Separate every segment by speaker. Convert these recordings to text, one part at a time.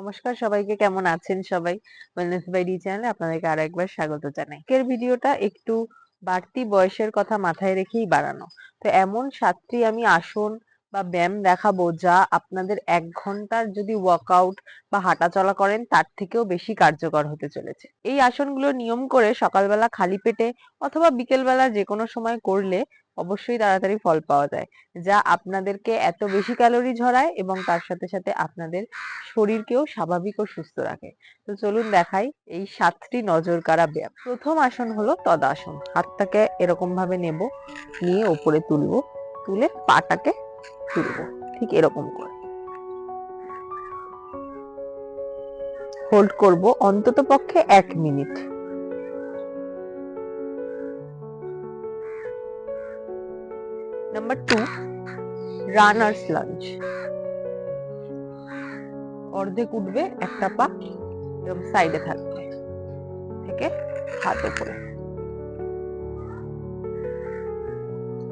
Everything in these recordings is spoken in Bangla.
Speaker 1: নমস্কার, সবাইকে কেমন আছেন সবাই? ওয়েলনেস বাই ডি চ্যানেলে আপনাদেরকে আরও একবার স্বাগত জানাই। আজকের ভিডিওটা একটু বাড়তি বয়সের কথা মাথায় রেখেই বাড়ানো। তো এমন সাতটি আমি আসন বা ব্যায়াম দেখাবো যা আপনাদের এক ঘণ্টার যদি ওয়ার্কআউট বা হাঁটা চলা করেন, তার থেকেও বেশি কার্যকর হতে চলেছে। এই আসনগুলো নিয়ম করে সকালবেলা খালি পেটে অথবা বিকেলবেলা যে কোনো সময় করলে অবশ্যই তাড়াতাড়ি ফল পাওয়া যায়, যা আপনাদেরকে এত বেশি ক্যালোরি ঝরায় এবং তার সাথে সাথে আপনাদের শরীরকেও স্বাভাবিক ও সুস্থ রাখে। তো চলুন দেখাই এই সাতটি নজর কাড়া ব্যায়াম প্রথম আসন হলো তদাসন, হাতটাকে এরকম ভাবে নেব, নিয়ে ওপরে তুলবো, তুলে পাটাকে তুলবো, ঠিক এরকম করে। হোল্ড করব অন্তত পক্ষে এক minute. Number two runners lunge অর্ধেক উঠবে, একটা পা এরকম সাইডে থাকবে, থেকে হাত উপরে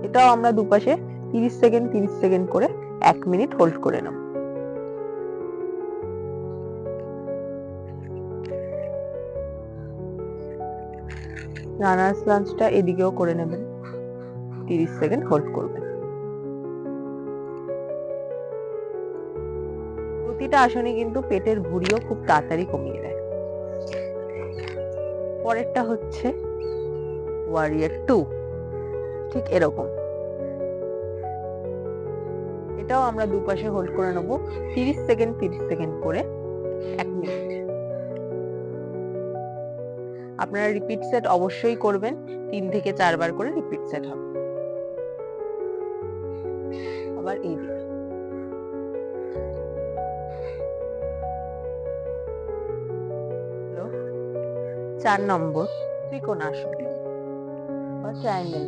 Speaker 1: এটাও আমরা দুপাশে তিরিশ সেকেন্ড তিরিশ সেকেন্ড করে এক মিনিট হোল্ড করে নেব। রানার্স লাঞ্চটা এদিকেও করে নেবেন। তিরিশ সেকেন্ড হোল্ড করবেন। প্রতিটা আসনে কিন্তু পেটের ভুঁড়িও খুব তাড়াতাড়ি কমিয়ে দেয়। পরেরটা হচ্ছে ওয়ারিয়ার টু ঠিক এরকম। এটাও আমরা দুপাশে হোল্ড করে নেব। তিরিশ সেকেন্ড তিরিশ সেকেন্ড করে এক মিনিট। আপনারা রিপিট সেট অবশ্যই করবেন। তিন থেকে চারবার করে রিপিট সেট হবে। আবার এই দিকে। চার নম্বর, ত্রিকোণাসন বা ট্রায়াঙ্গেল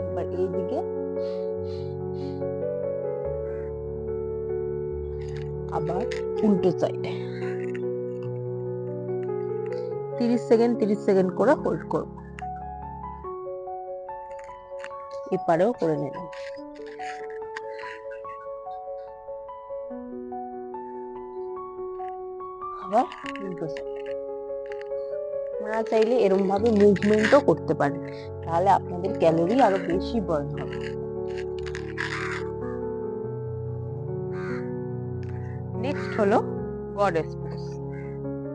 Speaker 1: একবার এই দিকে। আবার উল্টো সাইডে তিরিশ সেকেন্ড তিরিশ সেকেন্ড করে হোল্ড করব। এপারেও করে নেবেন আবার আপনারা চাইলে এরম ভাবে মুভমেন্টও করতে পারেন। তাহলে আপনাদের ক্যালোরি আরও বেশি বার্ন হবে। নেক্সট হলো গডেস পোজ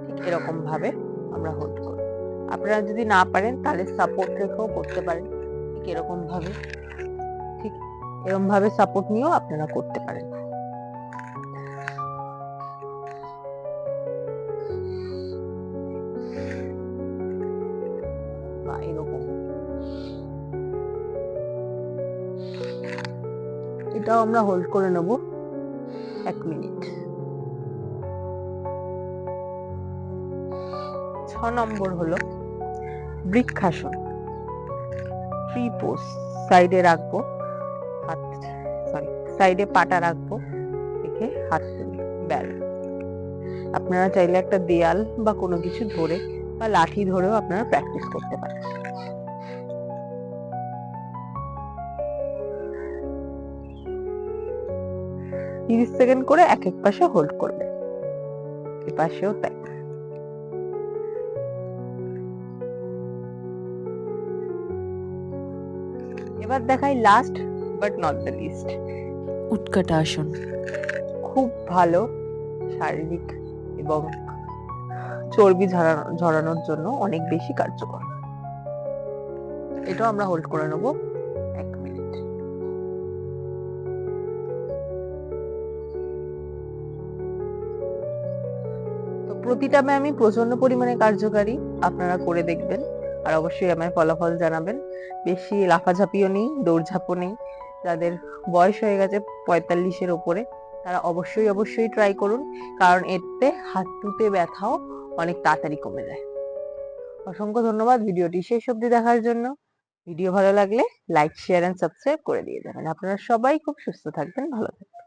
Speaker 1: ঠিক এরকম ভাবে আমরা হোল্ড করব আপনারা যদি না পারেন, তাহলে সাপোর্ট রেখেও করতে পারেন। ঠিক এরকম ভাবে ঠিক এরকম ভাবে সাপোর্ট নিয়েও আপনারা করতে পারেন। বা এরকম এটাও আমরা হোল্ড করে নেব এক মিনিট। ছ নম্বর হলো বৃক্ষাসন। ফ্রি পোজ সাইডে রাখব, হাত সরি সাইডে পাটা রাখব রেখে হাত তুলে ব্যাল আপনারা চাইলে একটা দেয়াল বা কোনো কিছু ধরে বা লাঠি ধরেও আপনারা প্র্যাকটিস করতে পারেন। তিরিশ সেকেন্ড করে এক এক পাশে হোল্ড করবে এ পাশেও তাই। এবার দেখাই last but not the least
Speaker 2: উৎকাটা আসন।
Speaker 1: খুব ভালো শারীরিক এবং চর্বি ঝরানোর জন্য অনেক বেশি কার্যকর। এটাও আমরা হোল্ড করে নেব এক মিনিট। তো প্রতিটা ব্যায়ামই প্রচণ্ড পরিমাণে কার্যকারী, আপনারা করে দেখবেন। আর অবশ্যই আমায় ফলাফল জানাবেন। বেশি লাফাঝাপিও নেই, দৌড়ঝাঁপও নেই। যাদের বয়স হয়ে গেছে পঁয়তাল্লিশের ওপরে, তারা অবশ্যই অবশ্যই ট্রাই করুন। কারণ এতে হাঁটুতে ব্যথাও অনেক তাড়াতাড়ি কমে যায়। অসংখ্য ধন্যবাদ ভিডিওটি শেষ অবধি দেখার জন্য। ভিডিও ভালো লাগলে লাইক শেয়ার অ্যান্ড সাবস্ক্রাইব করে দিয়ে যাবেন। আপনারা সবাই খুব সুস্থ থাকবেন, ভালো থাকবেন।